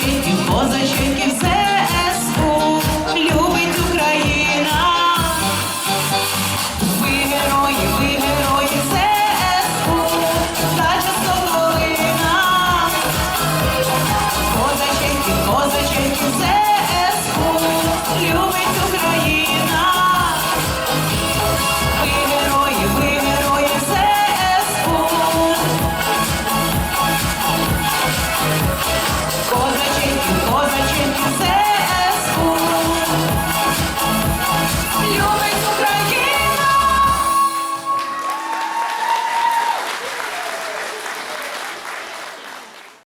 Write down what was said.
Зайчиків, позайчиків, ЗСУ любить Україна. Ви герої, ви герої, ЗСУ, наша Соколина. Позайчиків, позайчиків, ЗСУ.